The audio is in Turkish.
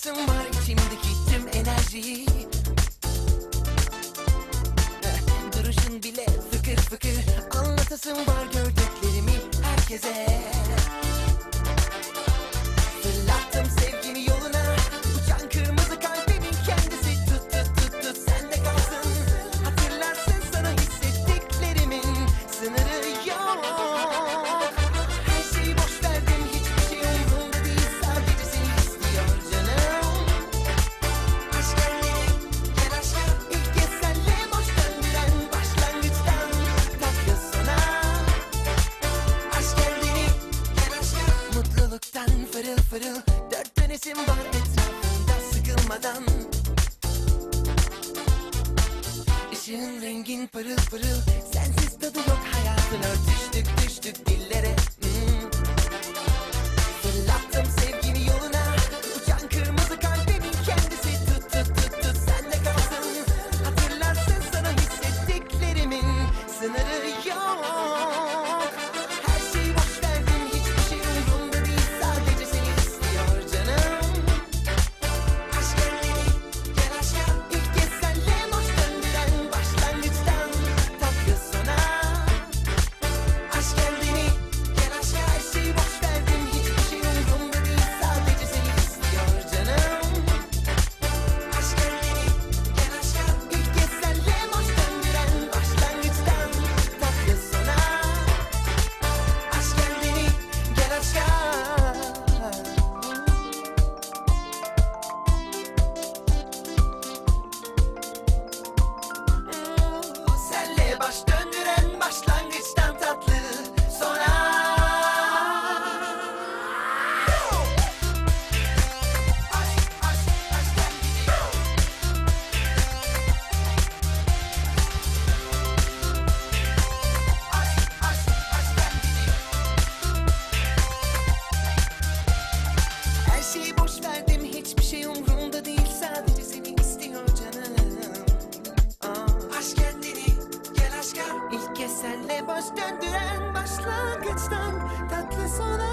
Basım var içimdeki tüm enerjiyi eh, Duruşun bile fıkır fıkır. Anlatasım var gördüklerimi herkese. Fırıl fırıl dört tanesim var etrafında sıkılmadan. Işığın rengin pırıl pırıl sensiz tadı yok hayatın örtüştük düştük dillere. hand that kiss on